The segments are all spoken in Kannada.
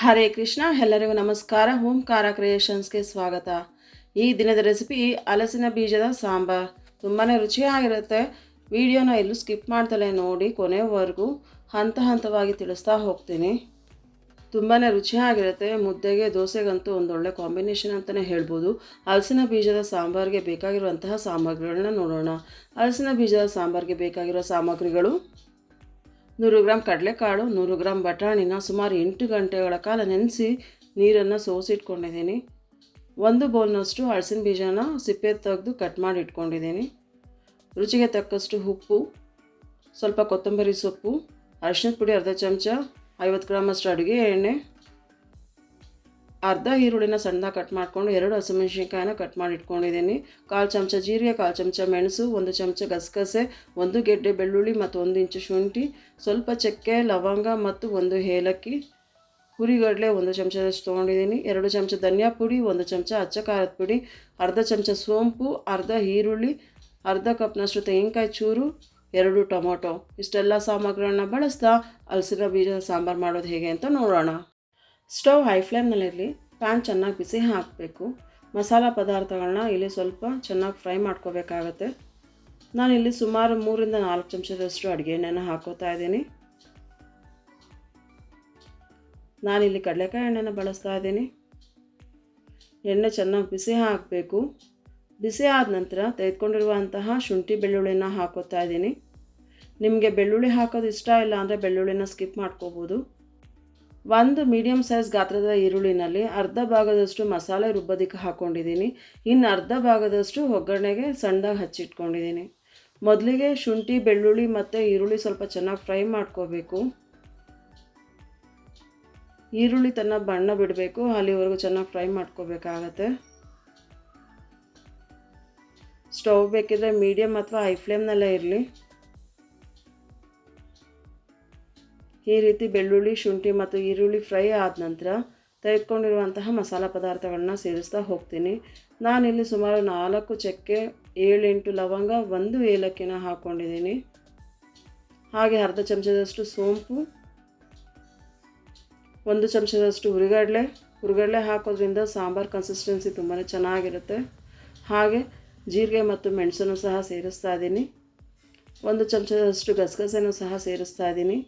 ಹರೇ ಕೃಷ್ಣ, ಎಲ್ಲರಿಗೂ ನಮಸ್ಕಾರ. ಓಂಕಾರ ಕ್ರಿಯೇಷನ್ಸ್ಗೆ ಸ್ವಾಗತ. ಈ ದಿನದ ರೆಸಿಪಿ ಹಲಸಿನ ಬೀಜದ ಸಾಂಬಾರ್. ತುಂಬಾ ರುಚಿಯಾಗಿರುತ್ತೆ. ವಿಡಿಯೋನ ಎಲ್ಲೂ ಸ್ಕಿಪ್ ಮಾಡ್ತಲೇ ನೋಡಿ ಕೊನೆವರೆಗೂ ಹಂತ ಹಂತವಾಗಿ ತಿಳಿಸ್ತಾ ಹೋಗ್ತೀನಿ. ತುಂಬಾ ರುಚಿಯಾಗಿರುತ್ತೆ. ಮುದ್ದೆಗೆ ದೋಸೆಗಂತೂ ಒಂದೊಳ್ಳೆ ಕಾಂಬಿನೇಷನ್ ಅಂತಲೇ ಹೇಳ್ಬೋದು. ಹಲಸಿನ ಬೀಜದ ಸಾಂಬಾರಿಗೆ ಬೇಕಾಗಿರುವಂತಹ ಸಾಮಗ್ರಿಗಳನ್ನ ನೋಡೋಣ. ಹಲಸಿನ ಬೀಜದ ಸಾಂಬಾರಿಗೆ ಬೇಕಾಗಿರೋ ಸಾಮಗ್ರಿಗಳು ನೂರು ಗ್ರಾಮ್ ಕಡಲೆಕಾಳು, ನೂರು ಗ್ರಾಮ್ ಬಟಾಣಿನ ಸುಮಾರು ಎಂಟು ಗಂಟೆಗಳ ಕಾಲ ನೆನೆಸಿ ನೀರನ್ನು ಸೋಸಿಟ್ಕೊಂಡಿದ್ದೀನಿ. ಒಂದು ಬೌಲ್ನಷ್ಟು ಹಳಸಿನ ಬೀಜನ ಸಿಪ್ಪೆ ತೆಗೆದು ಕಟ್ ಮಾಡಿ ಇಟ್ಕೊಂಡಿದ್ದೀನಿ. ರುಚಿಗೆ ತಕ್ಕಷ್ಟು ಉಪ್ಪು, ಸ್ವಲ್ಪ ಕೊತ್ತಂಬರಿ ಸೊಪ್ಪು ಅರಿಶಿನದ ಪುಡಿ ಅರ್ಧ ಚಮಚ, ಐವತ್ತು ಗ್ರಾಮಷ್ಟು ಅಡುಗೆ ಎಣ್ಣೆ ಅರ್ಧ ಈರುಳ್ಳಿನ ಸಣ್ಣ ಕಟ್ ಮಾಡಿಕೊಂಡು ಎರಡು ಹಸಿಮೆಣಸಿನಕಾಯಿನ ಕಟ್ ಮಾಡಿ ಇಟ್ಕೊಂಡಿದ್ದೀನಿ ಕಾಲು ಚಮಚ ಜೀರಿಗೆ, ಕಾಲು ಚಮಚ ಮೆಣಸು, ಒಂದು ಚಮಚ ಗಸಗಸೆ, ಒಂದು ಗೆಡ್ಡೆ ಬೆಳ್ಳುಳ್ಳಿ ಮತ್ತು ಒಂದು ಇಂಚು ಶುಂಠಿ, ಸ್ವಲ್ಪ ಚಕ್ಕೆ, ಲವಂಗ ಮತ್ತು ಒಂದು ಏಲಕ್ಕಿ ಹುರಿಗಡಲೆ ಒಂದು ಚಮಚದಷ್ಟು ತೊಗೊಂಡಿದ್ದೀನಿ, ಎರಡು ಚಮಚ ಧನಿಯಾ ಪುಡಿ, ಒಂದು ಚಮಚ ಅಚ್ಚ ಖಾರದ ಪುಡಿ, ಅರ್ಧ ಚಮಚ ಸೋಂಪು, ಅರ್ಧ ಈರುಳ್ಳಿ, ಅರ್ಧ ಕಪ್ನಷ್ಟು ತೆಂಗಿನಕಾಯಿ ಚೂರು, ಎರಡು ಟೊಮೊಟೊ. ಇಷ್ಟೆಲ್ಲ ಸಾಮಗ್ರಿಗಳನ್ನ ಬಳಸ್ತಾ ಹಲಸಿನ ಬೀಜದ ಸಾಂಬಾರು ಮಾಡೋದು ಹೇಗೆ ಅಂತ ನೋಡೋಣ. ಸ್ಟವ್ ಹೈ ಫ್ಲೇಮ್ನಲ್ಲಿರಲಿ ಪ್ಯಾನ್ ಚೆನ್ನಾಗಿ ಬಿಸಿ ಹಾಕಬೇಕು. ಮಸಾಲ ಪದಾರ್ಥಗಳನ್ನ ಇಲ್ಲಿ ಸ್ವಲ್ಪ ಚೆನ್ನಾಗಿ ಫ್ರೈ ಮಾಡ್ಕೋಬೇಕಾಗತ್ತೆ. ಇಲ್ಲಿ ಸುಮಾರು ಮೂರಿಂದ ನಾಲ್ಕು ಚಮಚದಷ್ಟು ಅಡುಗೆ ಎಣ್ಣೆನ ಹಾಕೋತಾ ಇದ್ದೀನಿ. ನಾನಿಲ್ಲಿ ಕಡಲೆಕಾಯಿ ಎಣ್ಣೆನ ಬಳಸ್ತಾ ಇದ್ದೀನಿ. ಎಣ್ಣೆ ಚೆನ್ನಾಗಿ ಬಿಸಿ ಹಾಕಬೇಕು. ಬಿಸಿ ಆದ ನಂತರ ತೆಗೆದುಕೊಂಡಿರುವಂತಹ ಶುಂಠಿ ಬೆಳ್ಳುಳ್ಳಿನ ಹಾಕೋತಾ ಇದ್ದೀನಿ. ನಿಮಗೆ ಬೆಳ್ಳುಳ್ಳಿ ಹಾಕೋದು ಇಷ್ಟ ಇಲ್ಲ ಅಂದರೆ ಬೆಳ್ಳುಳ್ಳಿನ ಸ್ಕಿಪ್ ಮಾಡ್ಕೋಬೋದು. ಒಂದು ಮೀಡಿಯಮ್ ಸೈಜ್ ಗಾತ್ರದ ಈರುಳ್ಳಿನಲ್ಲಿ ಅರ್ಧ ಭಾಗದಷ್ಟು ಮಸಾಲೆ ರುಬ್ಬೋದಕ್ಕೆ ಹಾಕ್ಕೊಂಡಿದ್ದೀನಿ ಇನ್ನು ಅರ್ಧ ಭಾಗದಷ್ಟು ಒಗ್ಗರಣೆಗೆ ಸಣ್ಣದಾಗಿ ಹಚ್ಚಿಟ್ಕೊಂಡಿದ್ದೀನಿ. ಮೊದಲಿಗೆ ಶುಂಠಿ, ಬೆಳ್ಳುಳ್ಳಿ ಮತ್ತು ಈರುಳ್ಳಿ ಸ್ವಲ್ಪ ಚೆನ್ನಾಗಿ ಫ್ರೈ ಮಾಡ್ಕೋಬೇಕು. ಈರುಳ್ಳಿ ತನ್ನ ಬಣ್ಣ ಬಿಡಬೇಕು. ಅಲ್ಲಿವರೆಗೂ ಚೆನ್ನಾಗಿ ಫ್ರೈ ಮಾಡ್ಕೋಬೇಕಾಗತ್ತೆ. ಸ್ಟವ್ ಬೇಕಿದ್ರೆ ಮೀಡಿಯಮ್ ಅಥವಾ ಹೈ ಫ್ಲೇಮ್ನಲ್ಲೇ ಇರಲಿ. ಈ ರೀತಿ ಬೆಳ್ಳುಳ್ಳಿ, ಶುಂಠಿ ಮತ್ತು ಈರುಳ್ಳಿ ಫ್ರೈ ಆದ ನಂತರ ತೆಗೆದುಕೊಂಡಿರುವಂತಹ ಮಸಾಲ ಪದಾರ್ಥಗಳನ್ನ ಸೇರಿಸ್ತಾ ಹೋಗ್ತೀನಿ. ನಾನಿಲ್ಲಿ ಸುಮಾರು ನಾಲ್ಕು ಚಕ್ಕೆ, ಏಳೆಂಟು ಲವಂಗ, ಒಂದು ಏಲಕ್ಕಿನ ಹಾಕ್ಕೊಂಡಿದ್ದೀನಿ ಹಾಗೆ ಅರ್ಧ ಚಮಚದಷ್ಟು ಸೋಂಪು, ಒಂದು ಚಮಚದಷ್ಟು ಹುರಿಗಡಲೆ. ಹುರಿಗಡಲೆ ಹಾಕೋದ್ರಿಂದ ಸಾಂಬಾರು ಕನ್ಸಿಸ್ಟೆನ್ಸಿ ತುಂಬಾ ಚೆನ್ನಾಗಿರುತ್ತೆ. ಹಾಗೆ ಜೀರಿಗೆ ಮತ್ತು ಮೆಣಸನ್ನು ಸಹ ಸೇರಿಸ್ತಾ ಇದ್ದೀನಿ. ಒಂದು ಚಮಚದಷ್ಟು ಗಸಗಸೆನೂ ಸಹ ಸೇರಿಸ್ತಾ ಇದ್ದೀನಿ.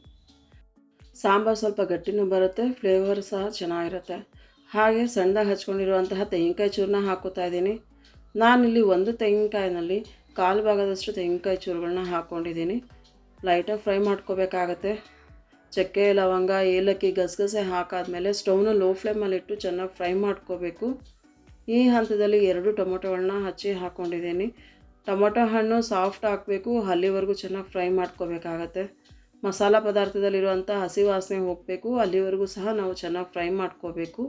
ಸಾಂಬಾರು ಸ್ವಲ್ಪ ಗಟ್ಟಿನೂ ಬರುತ್ತೆ ಫ್ಲೇವರ್ ಸಹ ಚೆನ್ನಾಗಿರುತ್ತೆ. ಹಾಗೆ ಸಣ್ಣದಾಗಿ ಹಚ್ಕೊಂಡಿರುವಂತಹ ತೆಂಗಿನಕಾಯಿ ಚೂರನ್ನ ಹಾಕೋತಾ ಇದ್ದೀನಿ. ನಾನಿಲ್ಲಿ ಒಂದು ತೆಂಗಿನಕಾಯಿನಲ್ಲಿ ಕಾಲು ಭಾಗದಷ್ಟು ತೆಂಗಿನಕಾಯಿ ಚೂರುಗಳನ್ನ ಹಾಕ್ಕೊಂಡಿದ್ದೀನಿ ಲೈಟಾಗಿ ಫ್ರೈ ಮಾಡ್ಕೋಬೇಕಾಗತ್ತೆ. ಚಕ್ಕೆ, ಲವಂಗ, ಏಲಕ್ಕಿ ಗಸಗಸೆ ಹಾಕಾದಮೇಲೆ ಸ್ಟೌವ್ನ ಲೋ ಫ್ಲೇಮಲ್ಲಿಟ್ಟು ಚೆನ್ನಾಗಿ ಫ್ರೈ ಮಾಡ್ಕೋಬೇಕು. ಈ ಹಂತದಲ್ಲಿ ಎರಡು ಟೊಮೊಟೊಗಳನ್ನ ಹಚ್ಚಿ ಹಾಕ್ಕೊಂಡಿದ್ದೀನಿ ಟೊಮೊಟೊ ಹಣ್ಣು ಸಾಫ್ಟ್ ಹಾಕಬೇಕು, ಅಲ್ಲಿವರೆಗೂ ಚೆನ್ನಾಗಿ ಫ್ರೈ ಮಾಡ್ಕೋಬೇಕಾಗತ್ತೆ. ಮಸಾಲ ಪದಾರ್ಥದಲ್ಲಿರುವಂಥ ಹಸಿ ವಾಸನೆ ಹೋಗಬೇಕು, ಅಲ್ಲಿವರೆಗೂ ಸಹ ನಾವು ಚೆನ್ನಾಗಿ ಫ್ರೈ ಮಾಡ್ಕೋಬೇಕು.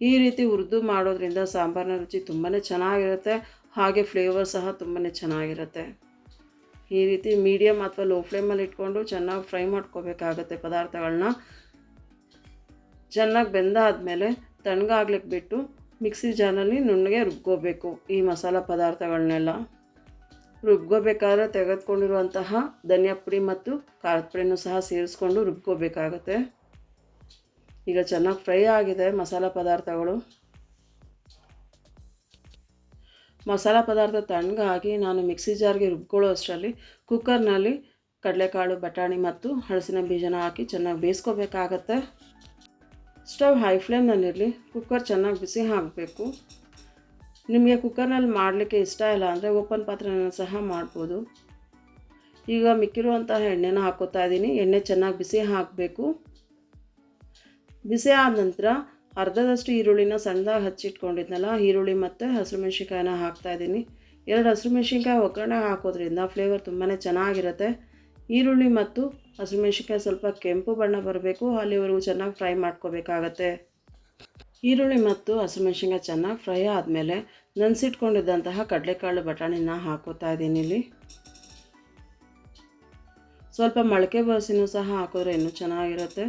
ಈ ರೀತಿ ಹುರಿದು ಮಾಡೋದ್ರಿಂದ ಸಾಂಬಾರಿನ ರುಚಿ ತುಂಬಾ ಚೆನ್ನಾಗಿರುತ್ತೆ, ಹಾಗೆ ಫ್ಲೇವರ್ ಸಹ ತುಂಬಾ ಚೆನ್ನಾಗಿರುತ್ತೆ. ಈ ರೀತಿ ಮೀಡಿಯಮ್ ಅಥವಾ ಲೋ ಫ್ಲೇಮಲ್ಲಿ ಇಟ್ಕೊಂಡು ಚೆನ್ನಾಗಿ ಫ್ರೈ ಮಾಡ್ಕೋಬೇಕಾಗತ್ತೆ ಪದಾರ್ಥಗಳನ್ನ ಚೆನ್ನಾಗಿ ಬೆಂದಾದಮೇಲೆ ತಣ್ಣಗಾಗ್ಲಿಕ್ಕೆ ಬಿಟ್ಟು ಮಿಕ್ಸಿ ಜಾರಲ್ಲಿ ನುಣ್ಣಗೆ ರುಬ್ಕೋಬೇಕು ಈ ಮಸಾಲ ಪದಾರ್ಥಗಳನ್ನೆಲ್ಲ ರುಬ್ಕೋಬೇಕಾದ್ರೆ ತೆಗೆದುಕೊಂಡಿರುವಂತಹ ಧನಿಯಾ ಪುಡಿ ಮತ್ತು ಖಾರದ ಪುಡಿನೂ ಸಹ ಸೇರಿಸ್ಕೊಂಡು ರುಬ್ಕೋಬೇಕಾಗತ್ತೆ. ಈಗ ಚೆನ್ನಾಗಿ ಫ್ರೈ ಆಗಿದೆ ಮಸಾಲೆ ಪದಾರ್ಥಗಳು. ಮಸಾಲ ಪದಾರ್ಥ ತಣ್ಣಗಾಗಿ ನಾನು ಮಿಕ್ಸಿ ಜಾರ್ಗೆ ರುಬ್ಕೊಳ್ಳೋ ಅಷ್ಟರಲ್ಲಿ ಕುಕ್ಕರ್ನಲ್ಲಿ ಕಡಲೆಕಾಳು, ಬಟಾಣಿ ಮತ್ತು ಹಳಸಿನ ಬೀಜನ ಹಾಕಿ ಚೆನ್ನಾಗಿ ಬೇಯಿಸ್ಕೋಬೇಕಾಗತ್ತೆ. ಸ್ಟವ್ ಹೈ ಫ್ಲೇಮ್ನಲ್ಲಿರಲಿ, ಕುಕ್ಕರ್ ಚೆನ್ನಾಗಿ ಬಿಸಿ ಹಾಕಬೇಕು ನಿಮಗೆ ಕುಕ್ಕರ್ನಲ್ಲಿ ಮಾಡಲಿಕ್ಕೆ ಇಷ್ಟ ಇಲ್ಲ ಅಂದರೆ ಓಪನ್ ಪಾತ್ರೆನ ಸಹ ಮಾಡ್ಬೋದು. ಈಗ ಮಿಕ್ಕಿರುವಂತಹ ಎಣ್ಣೆನ ಹಾಕೋತಾ ಇದ್ದೀನಿ. ಎಣ್ಣೆ ಚೆನ್ನಾಗಿ ಬಿಸಿ ಹಾಕಬೇಕು. ಬಿಸಿ ಆದ ನಂತರ ಅರ್ಧದಷ್ಟು ಈರುಳ್ಳಿನ ಸಣ್ಣದಾಗಿ ಹಚ್ಚಿಟ್ಕೊಂಡಿದ್ನಲ್ಲ, ಈರುಳ್ಳಿ ಮತ್ತು ಹಸಿರು ಹಾಕ್ತಾ ಹಾಕ್ತಾಯಿದ್ದೀನಿ ಎರಡು ಹಸಿರು ಮೆಣಸಿನ್ಕಾಯಿ ಒಗ್ಗರಣೆ ಹಾಕೋದ್ರಿಂದ ಫ್ಲೇವರ್ ತುಂಬಾ ಚೆನ್ನಾಗಿರುತ್ತೆ. ಈರುಳ್ಳಿ ಮತ್ತು ಹಸಿರು ಮೆಣಸಿನ್ಕಾಯಿ ಸ್ವಲ್ಪ ಕೆಂಪು ಬಣ್ಣ ಬರಬೇಕು. ಅಲ್ಲಿವರೆಗೂ ಚೆನ್ನಾಗಿ ಫ್ರೈ ಮಾಡ್ಕೋಬೇಕಾಗತ್ತೆ. ಈರುಳ್ಳಿ ಮತ್ತು ಹಸಿಮೆಣ್ಸಿನ್ಕಾಯಿ ಚೆನ್ನಾಗಿ ಫ್ರೈ ಆದಮೇಲೆ ನೆನೆಸಿಟ್ಕೊಂಡಿದ್ದಂತಹ ಕಡಲೆಕಾಳು ಬಟಾಣಿನ ಹಾಕೋತಾ ಇದ್ದೀನಿ ಇಲ್ಲಿ. ಸ್ವಲ್ಪ ಮೊಳಕೆ ಬಸಿನೂ ಸಹ ಹಾಕಿದ್ರೆ ಇನ್ನೂ ಚೆನ್ನಾಗಿರುತ್ತೆ.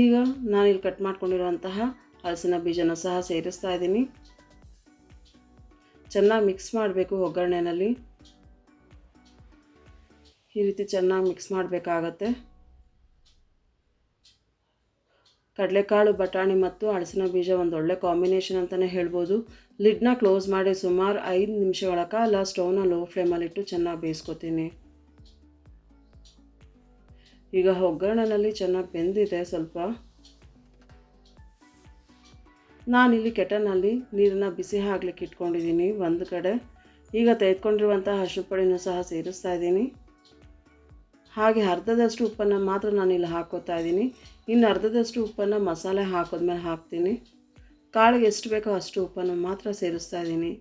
ಈಗ ನಾನಿಲ್ಲಿ ಕಟ್ ಮಾಡ್ಕೊಂಡಿರುವಂತಹ ಹಲಸಿನ ಬೀಜನ ಸಹ ಸೇರಿಸ್ತಾ ಇದ್ದೀನಿ. ಚೆನ್ನಾಗಿ ಮಿಕ್ಸ್ ಮಾಡಬೇಕು ಒಗ್ಗರಣೆಯಲ್ಲಿ ಈ ರೀತಿ ಚೆನ್ನಾಗಿ ಮಿಕ್ಸ್ ಮಾಡಬೇಕಾಗತ್ತೆ. ಕಡಲೆಕಾಳು, ಬಟಾಣಿ ಮತ್ತು ಹಳಸಿನ ಬೀಜ ಒಂದು ಒಳ್ಳೆ ಕಾಂಬಿನೇಷನ್ ಅಂತಲೇ ಹೇಳ್ಬೋದು. ಲಿಡ್ನ ಕ್ಲೋಸ್ ಮಾಡಿ ಸುಮಾರು ಐದು ನಿಮಿಷಗಳ ಕಾಲ ಸ್ಟೌವ್ನ ಲೋ ಫ್ಲೇಮಲ್ಲಿಟ್ಟು ಚೆನ್ನಾಗಿ ಬೇಯಿಸ್ಕೊತೀನಿ. ಈಗ ಒಗ್ಗರಣೆಯಲ್ಲಿ ಚೆನ್ನಾಗಿ ಬೆಂದಿದೆ ಸ್ವಲ್ಪ. ನಾನಿಲ್ಲಿ ಕೆಟನಲ್ಲಿ ನೀರನ್ನು ಬಿಸಿ ಹಾಕ್ಲಿಕ್ಕೆ ಇಟ್ಕೊಂಡಿದ್ದೀನಿ ಒಂದು ಕಡೆ. ಈಗ ತೆಗೆದುಕೊಂಡಿರುವಂಥ ಹಸಿರು ಪುಡಿನೂ ಸಹ ಸೇರಿಸ್ತಾ ಇದ್ದೀನಿ. ಹಾಗೆ ಅರ್ಧದಷ್ಟು ಉಪ್ಪನ್ನು ಮಾತ್ರ ನಾನು ಇಲ್ಲಿ ಹಾಕೋತಾ ಇದ್ದೀನಿ. ಇನ್ನು ಅರ್ಧದಷ್ಟು ಉಪ್ಪನ್ನು ಮಸಾಲೆ ಹಾಕೋದ್ಮೇಲೆ ಹಾಕ್ತೀನಿ. ಕಾಳಿಗೆ ಎಷ್ಟು ಬೇಕೋ ಅಷ್ಟು ಉಪ್ಪನ್ನು ಮಾತ್ರ ಸೇರಿಸ್ತಾ ಇದ್ದೀನಿ.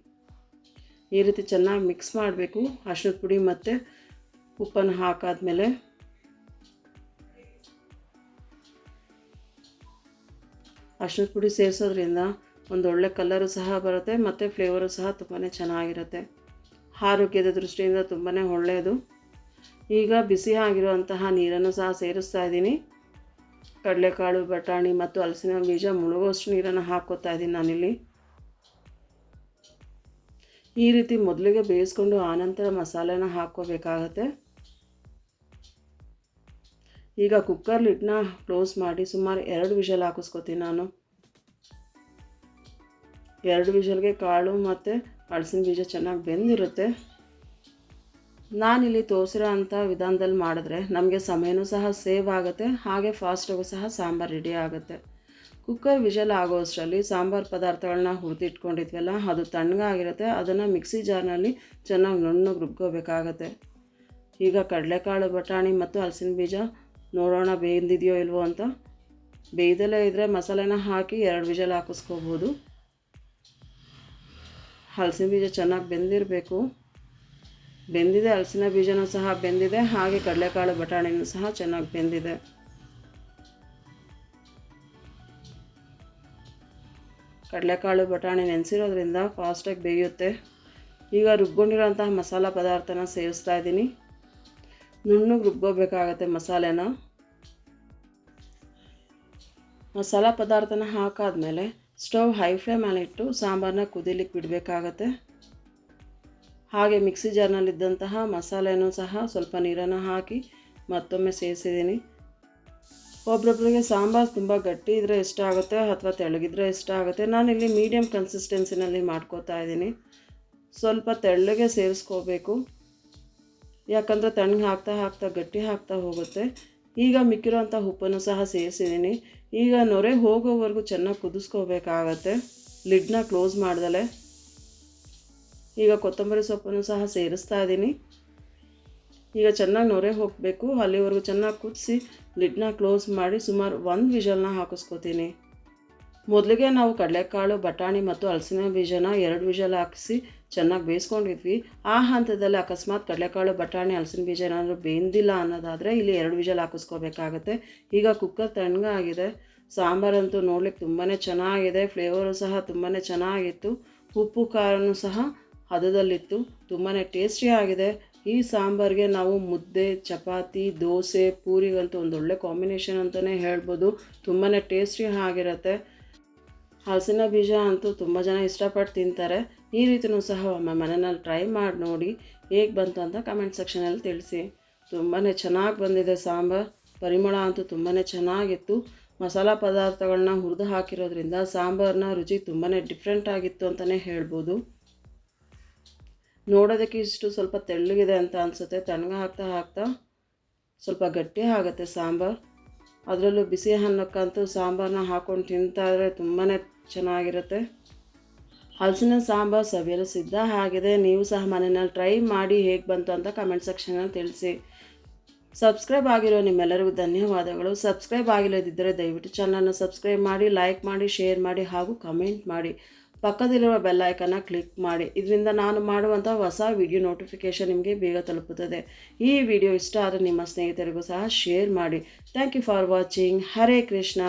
ಈ ರೀತಿ ಚೆನ್ನಾಗಿ ಮಿಕ್ಸ್ ಮಾಡಬೇಕು. ಅರಿಶಿನ ಪುಡಿ ಮತ್ತು ಉಪ್ಪನ್ನು ಹಾಕಾದ್ಮೇಲೆ. ಅರಿಶಿನ ಪುಡಿ ಸೇರಿಸೋದ್ರಿಂದ ಒಂದು ಒಳ್ಳೆ ಕಲರು ಸಹ ಬರುತ್ತೆ, ಮತ್ತು ಫ್ಲೇವರು ಸಹ ತುಂಬಾ ಚೆನ್ನಾಗಿರುತ್ತೆ. ಆರೋಗ್ಯದ ದೃಷ್ಟಿಯಿಂದ ತುಂಬಾ ಒಳ್ಳೆಯದು. ಈಗ ಬಿಸಿ ಆಗಿರುವಂತಹ ನೀರನ್ನು ಸಹ ಸೇರಿಸ್ತಾ ಇದ್ದೀನಿ. ಕಡಲೆಕಾಳು, ಬಟಾಣಿ ಮತ್ತು ಹಲಸಿನ ಬೀಜ ಮುಳುಗೋಷ್ಟು ನೀರನ್ನು ಹಾಕೋತಾ ಇದ್ದೀನಿ ನಾನಿಲ್ಲಿ. ಈ ರೀತಿ ಮೊದಲಿಗೆ ಬೇಯಿಸ್ಕೊಂಡು ಆನಂತರ ಮಸಾಲೆನ ಹಾಕ್ಕೋಬೇಕಾಗತ್ತೆ. ಈಗ ಕುಕ್ಕರ್ ಲಿಡ್ನ ಕ್ಲೋಸ್ ಮಾಡಿ ಸುಮಾರು ಎರಡು ವಿಷಲ್ ಹಾಕಿಸ್ಕೊತೀನಿ ನಾನು. ಎರಡು ವಿಷಲ್ಗೆ ಕಾಳು ಮತ್ತು ಹಳಸಿನ ಬೀಜ ಚೆನ್ನಾಗಿ ಬೆಂದಿರುತ್ತೆ. ನಾನಿಲ್ಲಿ ತೋರಿಸಿರೋ ಅಂಥ ವಿಧಾನದಲ್ಲಿ ಮಾಡಿದ್ರೆ ನಮಗೆ ಸಮಯನೂ ಸಹ ಸೇವ್ ಆಗುತ್ತೆ, ಹಾಗೆ ಫಾಸ್ಟಾಗೂ ಸಹ ಸಾಂಬಾರು ರೆಡಿ ಆಗುತ್ತೆ. ಕುಕ್ಕರ್ ವಿಷಲ್ ಆಗೋ ಅಷ್ಟರಲ್ಲಿ ಸಾಂಬಾರು ಪದಾರ್ಥಗಳನ್ನ ಹುರಿದಿಟ್ಕೊಂಡಿದ್ವಲ್ಲ, ಅದು ತಣ್ಣಗಾಗಿರುತ್ತೆ ಅದನ್ನು ಮಿಕ್ಸಿ ಜಾರ್ನಲ್ಲಿ ಚೆನ್ನಾಗಿ ನುಣ್ಣಗೆ ರುಬ್ಕೋಬೇಕಾಗತ್ತೆ. ಈಗ ಕಡಲೆಕಾಳು, ಬಟಾಣಿ ಮತ್ತು ಹಲಸಿನ ಬೀಜ ನೋಡೋಣ ಬೇಯ್ದಿದೆಯೋ ಇಲ್ವೋ ಅಂತ. ಬೇಯ್ದಲ್ಲೇ ಇದ್ದರೆ ಮಸಾಲೆನ ಹಾಕಿ ಎರಡು ವಿಷಲ್ ಹಾಕಿಸ್ಕೋಬೋದು. ಹಲಸಿನ ಬೀಜ ಚೆನ್ನಾಗಿ ಬೆಂದಿರಬೇಕು. ಬೆಂದಿದೆ ಹಲಸಿನ ಬೀಜನೂ ಸಹ ಬೆಂದಿದೆ, ಹಾಗೆ ಕಡಲೆಕಾಳು ಬಟಾಣಿನೂ ಸಹ ಚೆನ್ನಾಗಿ ಬೆಂದಿದೆ. ಕಡಲೆಕಾಳು ಬಟಾಣಿ ನೆನೆಸಿರೋದ್ರಿಂದ ಫಾಸ್ಟಾಗಿ ಬೇಯುತ್ತೆ. ಈಗ ರುಬ್ಕೊಂಡಿರೋಂತಹ ಮಸಾಲ ಪದಾರ್ಥನ ಸೇರಿಸ್ತಾ ಇದ್ದೀನಿ. ನುಣ್ಣಗೆ ರುಬ್ಕೋಬೇಕಾಗತ್ತೆ ಮಸಾಲೆನ. ಮಸಾಲ ಪದಾರ್ಥನ ಹಾಕಾದ್ಮೇಲೆ ಸ್ಟವ್ ಹೈ ಫ್ಲೇಮಲ್ಲಿಟ್ಟು ಸಾಂಬಾರನ್ನ ಕುದಿಲಿಕ್ಕೆ ಬಿಡಬೇಕಾಗತ್ತೆ. ಹಾಗೆ ಮಿಕ್ಸಿ ಜಾರ್ನಲ್ಲಿದ್ದಂತಹ ಮಸಾಲೆನೂ ಸಹ ಸ್ವಲ್ಪ ನೀರನ್ನು ಹಾಕಿ ಮತ್ತೊಮ್ಮೆ ಸೇರಿಸಿದ್ದೀನಿ. ಒಬ್ರೊಬ್ರಿಗೆ ಸಾಂಬಾರು ತುಂಬ ಗಟ್ಟಿ ಇದ್ದರೆ ಇಷ್ಟ ಆಗುತ್ತೆ ಅಥವಾ ತೆಳ್ಳಗಿದ್ರೆ ಇಷ್ಟ ಆಗುತ್ತೆ. ನಾನಿಲ್ಲಿ ಮೀಡಿಯಮ್ ಕನ್ಸಿಸ್ಟೆನ್ಸಿನಲ್ಲಿ ಮಾಡ್ಕೋತಾ ಇದ್ದೀನಿ. ಸ್ವಲ್ಪ ತೆಳ್ಳಗೆ ಸೇರಿಸ್ಕೋಬೇಕು. ಯಾಕಂದರೆ ತಣ್ಣಗೆ ಹಾಕ್ತಾ ಹಾಕ್ತಾ ಗಟ್ಟಿ ಹಾಕ್ತಾ ಹೋಗುತ್ತೆ. ಈಗ ಮಿಕ್ಕಿರೋಂಥ ಉಪ್ಪನ್ನು ಸಹ ಸೇರಿಸಿದ್ದೀನಿ. ಈಗ ನೊರೆ ಹೋಗೋವರೆಗೂ ಚೆನ್ನಾಗಿ ಕುದಿಸ್ಕೋಬೇಕಾಗತ್ತೆ. ಲಿಡ್ನ ಕ್ಲೋಸ್ ಮಾಡ್ದಲೆ. ಈಗ ಕೊತ್ತಂಬರಿ ಸೊಪ್ಪನ್ನು ಸಹ ಸೇರಿಸ್ತಾ ಇದ್ದೀನಿ. ಈಗ ಚೆನ್ನಾಗಿ ನೊರೆ ಹೋಗಬೇಕು. ಅಲ್ಲಿವರೆಗೂ ಚೆನ್ನಾಗಿ ಕುದಿಸಿ, ಲಿಡ್ನ ಕ್ಲೋಸ್ ಮಾಡಿ ಸುಮಾರು ಒಂದು ವಿಷಲ್ನ ಹಾಕಿಸ್ಕೊತೀನಿ. ಮೊದಲಿಗೆ ನಾವು ಕಡಲೆಕಾಳು, ಬಟಾಣಿ ಮತ್ತು ಹಲಸಿನ ಬೀಜನ ಎರಡು ವಿಷಲ್ ಹಾಕಿಸಿ ಚೆನ್ನಾಗಿ ಬೇಯಿಸ್ಕೊಂಡಿದ್ವಿ. ಆ ಹಂತದಲ್ಲಿ ಅಕಸ್ಮಾತ್ ಕಡಲೆಕಾಳು, ಬಟಾಣಿ, ಹಲಸಿನ ಬೀಜ ಏನಾದರೂ ಬೇಂದಿಲ್ಲ ಅನ್ನೋದಾದರೆ ಇಲ್ಲಿ ಎರಡು ವಿಷಲ್ ಹಾಕಿಸ್ಕೋಬೇಕಾಗತ್ತೆ. ಈಗ ಕುಕ್ಕರ್ ತಣ್ಣಗಾಗಿದೆ. ಸಾಂಬಾರಂತೂ ನೋಡ್ಲಿಕ್ಕೆ ತುಂಬಾ ಚೆನ್ನಾಗಿದೆ. ಫ್ಲೇವರು ಸಹ ತುಂಬಾ ಚೆನ್ನಾಗಿತ್ತು. ಉಪ್ಪು, ಖಾರನೂ ಸಹ ಹದದಲ್ಲಿತ್ತು. ತುಂಬಾ ಟೇಸ್ಟಿಯಾಗಿದೆ ಈ ಸಾಂಬಾರಿಗೆ ನಾವು ಮುದ್ದೆ, ಚಪಾತಿ, ದೋಸೆ ಪೂರಿಗಂತೂ ಒಂದು ಒಳ್ಳೆ ಕಾಂಬಿನೇಷನ್ ಅಂತಲೇ ಹೇಳ್ಬೋದು. ತುಂಬಾ ಟೇಸ್ಟಿ ಆಗಿರುತ್ತೆ. ಹಲಸಿನ ಬೀಜ ಅಂತೂ ತುಂಬ ಜನ ಇಷ್ಟಪಟ್ಟು ತಿಂತಾರೆ. ಈ ರೀತಿಯೂ ಸಹ ಒಮ್ಮೆ ಮನೆಯಲ್ಲಿ ಟ್ರೈ ಮಾಡಿ ನೋಡಿ ಹೇಗೆ ಬಂತು ಅಂತ ಕಮೆಂಟ್ ಸೆಕ್ಷನಲ್ಲಿ ತಿಳಿಸಿ. ತುಂಬಾ ಚೆನ್ನಾಗಿ ಬಂದಿದೆ ಸಾಂಬಾರು. ಪರಿಮಳ ಅಂತೂ ತುಂಬಾ ಚೆನ್ನಾಗಿತ್ತು. ಮಸಾಲ ಪದಾರ್ಥಗಳನ್ನ ಹುರಿದು ಹಾಕಿರೋದ್ರಿಂದ ಸಾಂಬಾರನ್ನ ರುಚಿ ತುಂಬಾ ಡಿಫ್ರೆಂಟ್ ಆಗಿತ್ತು ಅಂತಲೇ ಹೇಳ್ಬೋದು. ನೋಡೋದಕ್ಕೆ ಇಷ್ಟು ಸ್ವಲ್ಪ ತೆಳ್ಳಗಿದೆ ಅಂತ ಅನಿಸುತ್ತೆ. ತಣ್ಣಗ ಹಾಕ್ತಾ ಹಾಕ್ತಾ ಸ್ವಲ್ಪ ಗಟ್ಟಿ ಆಗುತ್ತೆ ಸಾಂಬಾರು. ಅದರಲ್ಲೂ ಬಿಸಿ ಅನ್ನಕ್ಕಂತೂ ಸಾಂಬಾರನ್ನ ಹಾಕ್ಕೊಂಡು ತಿಂತಾಯಿದ್ರೆ ತುಂಬಾ ಚೆನ್ನಾಗಿರುತ್ತೆ. ಹಲಸಿನ ಸಾಂಬಾರು ಸವಿಯಲು ಸಿದ್ಧ ಆಗಿದೆ. ನೀವು ಸಹ ಮನೆಯಲ್ಲಿ ಟ್ರೈ ಮಾಡಿ ಹೇಗೆ ಬಂತು ಅಂತ ಕಮೆಂಟ್ ಸೆಕ್ಷನಲ್ಲಿ ತಿಳಿಸಿ. ಸಬ್ಸ್ಕ್ರೈಬ್ ಆಗಿರೋ ನಿಮ್ಮೆಲ್ಲರಿಗೂ ಧನ್ಯವಾದಗಳು. ಸಬ್ಸ್ಕ್ರೈಬ್ ಆಗಿಲ್ಲದಿದ್ದರೆ ದಯವಿಟ್ಟು ಚಾನಲ್ನ ಸಬ್ಸ್ಕ್ರೈಬ್ ಮಾಡಿ ಲೈಕ್ ಮಾಡಿ ಶೇರ್ ಮಾಡಿ ಹಾಗೂ ಕಮೆಂಟ್ ಮಾಡಿ. ಪಕ್ಕದಲ್ಲಿರುವ ಬೆಲ್ಲೈಕನ್ನ ಕ್ಲಿಕ್ ಮಾಡಿ. ಇದರಿಂದ ನಾನು ಮಾಡುವಂಥ ಹೊಸ ವಿಡಿಯೋ ನೋಟಿಫಿಕೇಷನ್ ನಿಮಗೆ ಬೇಗ ತಲುಪುತ್ತದೆ. ಈ ವಿಡಿಯೋ ಇಷ್ಟ ಆದರೆ ನಿಮ್ಮ ಸ್ನೇಹಿತರಿಗೂ ಸಹ ಶೇರ್ ಮಾಡಿ. Thank you for watching Hare Krishna